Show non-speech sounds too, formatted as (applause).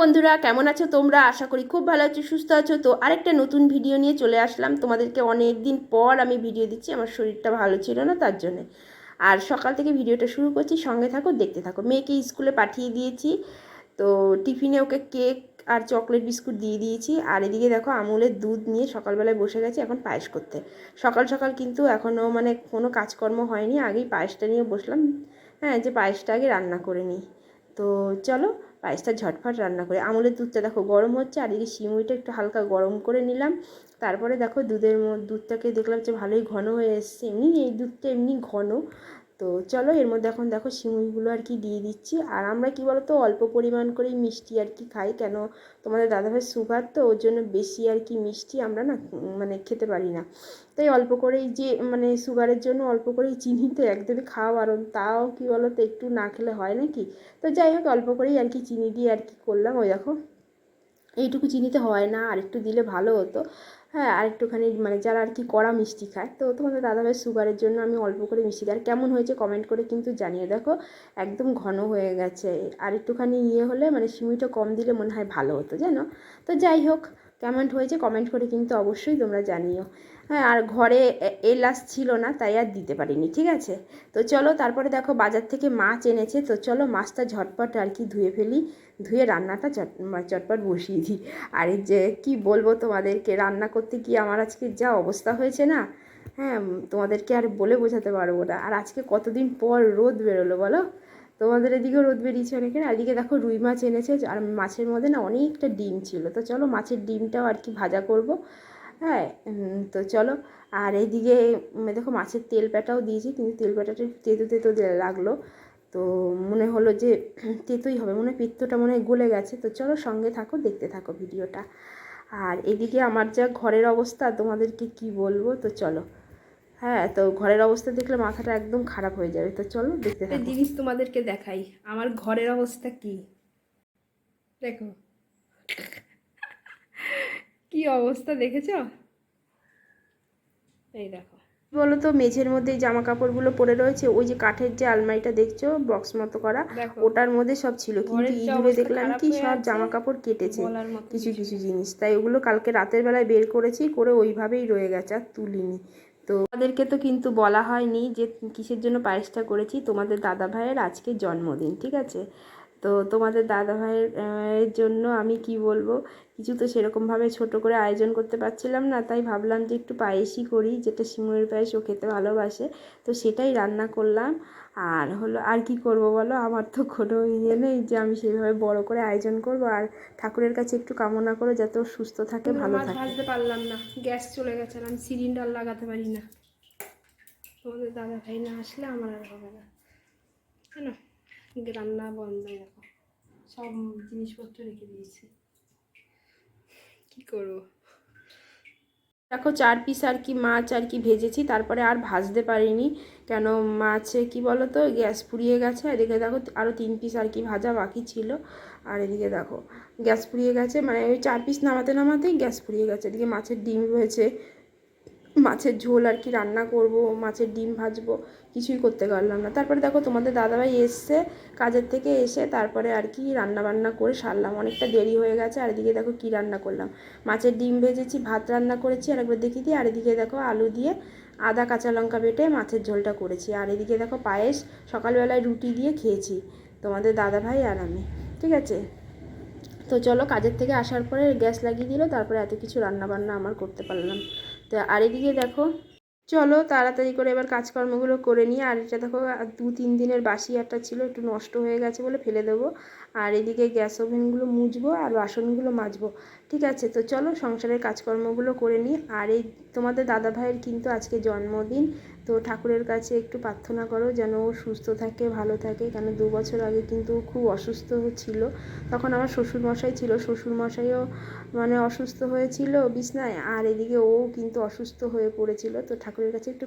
বন্ধুরা, কেমন আছো তোমরা? আশা করি খুব ভালো আছো, সুস্থ আছো। তো আরেকটা নতুন ভিডিও নিয়ে চলে আসলাম। তোমাদেরকে অনেক দিন পর আমি ভিডিও দিচ্ছি। আমার শরীরটা ভালো ছিল না, তার জন্যে। আর সকাল থেকে ভিডিওটা শুরু করছি। সঙ্গে থাকো, দেখতে থাকো। মেয়েকে স্কুলে পাঠিয়ে দিয়েছি। তো টিফিনে ওকে কেক আর চকলেট বিস্কুট দিয়ে দিয়েছি। আর এদিকে দেখো, আমুলের দুধ নিয়ে সকালবেলায় বসে গেছি এখন পায়েস করতে। সকাল সকাল কিন্তু এখনও মানে কোনো কাজকর্ম হয়নি। আগেই পায়েসটা নিয়ে বসলাম। হ্যাঁ যে পায়েসটা আগে রান্না করে নিই। তো চলো পায়েসটা ঝটফট রান্না করে। আমলের দুধটা দেখো গরম হচ্ছে, আর এদিকে সিমুইটা একটু হালকা গরম করে নিলাম। তারপরে দেখো দুধের দুধটাকে দেখলাম যে ভালোই ঘন হয়ে এসছে। এমনি এই দুধটা এমনি ঘন। তো চলো এর মধ্যে এখন দেখো সিমুইগুলো আর কি দিয়ে দিচ্ছি। আর আমরা কি বলতো, অল্প পরিমাণ করেই মিষ্টি আর কি খাই। কেন, তোমাদের দাদাভাই সুগার তো, ওর জন্য বেশি আর কি মিষ্টি আমরা না মানে খেতে পারি না। তাই অল্প করেই যে মানে সুগারের জন্য অল্প করেই চিনি তো একদমই খাওয়া বারণ। তাও কি বলো তো একটু না খেলে হয় নাকি? তো যাই হোক, অল্প করেই আর কি চিনি দিয়ে আর কি করলাম। ওই দেখো। এইটুকু চিনিতে হয় না আর একটু দিলে ভালো হতো। হ্যাঁ আর একটুখানি মানে যারা আর কি কড়া মিষ্টি খায়, তো তোমাদের দাদাভাই সুগারের জন্য আমি অল্প করে মিষ্টি দিই। আর কেমন হয়েছে কমেন্ট করে কিন্তু জানিয়ে দেখো, একদম ঘন হয়ে গেছে। আর একটুখানি ইয়ে হলে মানে সিমিটা কম দিলে মনে হয় ভালো হতো, জানো? তো যাই হোক কেমন হয়েছে কমেন্ট করে কিন্তু অবশ্যই তোমরা জানিও। হ্যাঁ আর ঘরে এলাচ ছিল না, তাই আর দিতে পারিনি, ঠিক আছে? তো চলো, তারপরে দেখো বাজার থেকে মাছ এনেছে, তো চলো মাছটা ঝটপট আর কি ধুয়ে ফেলি, ধুয়ে রান্নাটা চট চটপট বসিয়ে দিই। আর যে, কী বলব তোমাদেরকে, রান্না করতে গিয়ে আমার আজকে যা অবস্থা হয়েছে না হ্যাঁ তোমাদেরকে আর বলে বোঝাতে পারব না। আর আজকে কতদিন পর রোদ বেরোলো বলো? তোমাদের এদিকেও রোদ বেরিয়েছে অনেকের এদিকে দেখো রুই মাছ এনেছে, আর মাছের মধ্যে না অনেকটা ডিম ছিল। তো চলো মাছের ডিমটাও আর কি ভাজা করব। হ্যাঁ তো চলো। আর এইদিকে দেখো মাছের তেল প্যাটাও দিয়েছি, কিন্তু তেল প্যাটাটা তেতো তেতো লাগল। তো মনে হলো যে, (clears throat) তেতোই হবে, মনে পিত্তটা মনে গলে গেছে। তো চলো সঙ্গে থাকো, দেখতে থাকো ভিডিওটা। আর এদিকে আমার যা ঘরের অবস্থা, তোমাদেরকে কি বলব? তো চলো। হ্যাঁ তো ঘরের অবস্থা দেখলে মাথাটা একদম খারাপ হয়ে যাবে। তো চলো দেখতে থাকো। জিনিস তোমাদেরকে দেখাই। আমার ঘরের অবস্থা কি? দেখো। কি অবস্থা দেখেছ? এই দেখো। বলো তো মেঝের মধ্যে জামা কাপড়গুলো পরে রয়েছে ওই যে কাঠের যে আলমারিটা দেখছ বক্স মতো করা ওটার মধ্যে সব ছিল। কিন্তু ইঁদুরে দেখলাম কি সব জামা কাপড় কেটেছে। কিছু। কিছু জিনিস। তাই ওগুলো কালকে রাতের বেলায় বের করেছি করে ওইভাবেই রয়ে গেছে আর তুলিনি। তো আমাদেরকে তো কিন্তু বলা হয়নি যে কিসের জন্য পায়েসটা করেছি। তোমাদের দাদা ভাইয়ের আজকে জন্মদিন, ঠিক আছে? তো তোমাদের দাদা ভাইয়ের জন্য আমি কি বলব? কিছু তো সেরকমভাবে ছোট করে আয়োজন করতে পারছিলাম না তাই ভাবলাম যে একটু পায়েসই করি যেটা শিমুরের পায়েস ও খেতে ভালোবাসে। তো সেটাই রান্না করলাম। আর হলো আর কি করব বলো? আমার তো কোনো ইয়ে নেই যে আমি সেইভাবে বড় করে আয়োজন করব। আর ঠাকুরের কাছে একটু কামনা করে যাতে ও সুস্থ থাকে ভালো থাকে। ভাজতে পারলাম না গ্যাস চলে গেছে আমি সিলিন্ডার লাগাতে পারি না। তোমাদের দাদা ভাই না আসলে আমার আর হবে না। রান্না বন্ধ দেখো সব জিনিসপত্র রেখে দিয়েছি। কি করব? দেখো, চার পিস আর কি মাছ আর কি ভেজেছি, তারপরে আর ভাজতে পারিনি। কেন মাছে, কি বলো তো গ্যাস পুড়িয়ে গেছে। এদিকে দেখো আরও তিন পিস আর কি ভাজা বাকি ছিল। আর এদিকে দেখো, গ্যাস পুড়িয়ে গেছে মানে ওই চার পিস নামাতে নামাতেই গ্যাস পুড়িয়ে গেছে। এদিকে মাছের ডিম রয়েছে। মাছের ঝোল আর কি রান্না করব, মাছের ডিম ভাজবো, কিছুই করতে পারলাম না। তারপরে দেখো তোমাদের দাদাভাই এসছে, কাজের থেকে এসে তারপরে আর কি রান্না বান্না করে সারলাম। অনেকটা দেরি হয়ে গেছে, আর এদিকে দেখো কি রান্না করলাম। মাছের ডিম ভেজেছি, ভাত রান্না করেছি, আর একবার দেখিয়ে দিই, আর এদিকে দেখো আলু দিয়ে আদা, কাঁচা লঙ্কা বেটে মাছের ঝোলটা করেছি। আর এদিকে দেখো পায়েস, সকালবেলায় রুটি দিয়ে খেয়েছি, তোমাদের দাদাভাই আর আমি। ঠিক আছে? তো চলো, কাজের থেকে আসার পরে গ্যাস লাগিয়ে দিল, তারপরে এত কিছু রান্না বান্না আমার করতে পারলাম। তো আর এদিকে দেখো, চলো তাড়াতাড়ি করে এবার কাজকর্মগুলো করে নিই। আর এটা দেখো দু তিন দিনের বাসি একটা ছিল, একটু নষ্ট হয়ে গেছে বলে ফেলে দেবো। আর এদিকে গ্যাস ওভেনগুলো মুছবো আর বাসনগুলো মাজবো। ঠিক আছে, তো চলো সংসারের কাজকর্মগুলো করে নিই। আর এই তোমাদের দাদা ভাইয়ের কিন্তু আজকে জন্মদিন, তো ঠাকুরের কাছে একটু প্রার্থনা করো যেন ও সুস্থ থাকে, ভালো থাকে। কেন দু বছর আগে কিন্তু খুব অসুস্থ ছিল। তখন আমার শ্বশুরমশাই ছিল, শ্বশুরমশাইও মানে অসুস্থ হয়েছিল বিছনায়। আর এদিকে ও কিন্তু অসুস্থ হয়ে পড়েছিল, তো ঠাকুরের কাছে একটু